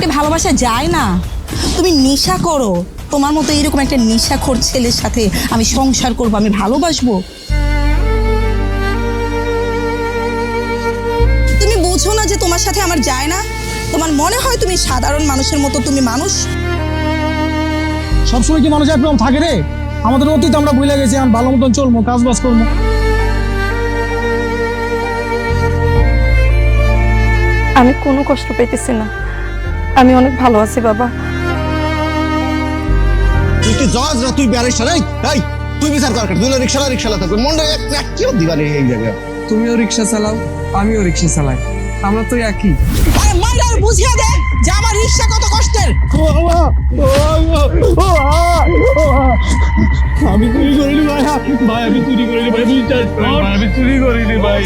ভালোবাসা যায় না। তুমি নেশা করো। তোমার মতো এরকম একটা নেশাখোর ছেলের সাথে আমি সংসার করব আমি ভালোবাসবো। তুমি বুঝো না যে তোমার সাথে আমার যায় না। তোমার মনে হয় তুমি সাধারণ মানুষের মতো তুমি মানুষ? সবসময় কি মানুষ একরকম থাকে রে? আমাদের অতীত আমরা ভুলে গেছি এখন ভালো মতন চলবো কাজ বাজ করব। আমি কোনো কষ্ট পেতেছি না। আমি অনেক ভালো আছি বাবা। তুই কি জজ না তুই ব্যারিস্টার এই এই তুই বিচার কর তুই রিক্সা রিক্সা থাকবে। মনটা এক কি দিবারে এই জায়গায়? তুমিও রিক্সা চালাও আমিও রিক্সা চালাই। আমরা তো একই। আরে মাইলার বুঝিয়ে দে যে আমার রিক্সা কত কষ্টের। আমি চুরি করিনি ভাই ভাই আমি চুরি করিনি ভাই বিশ্বাস করেন ভাই আমি চুরি করিনি ভাই।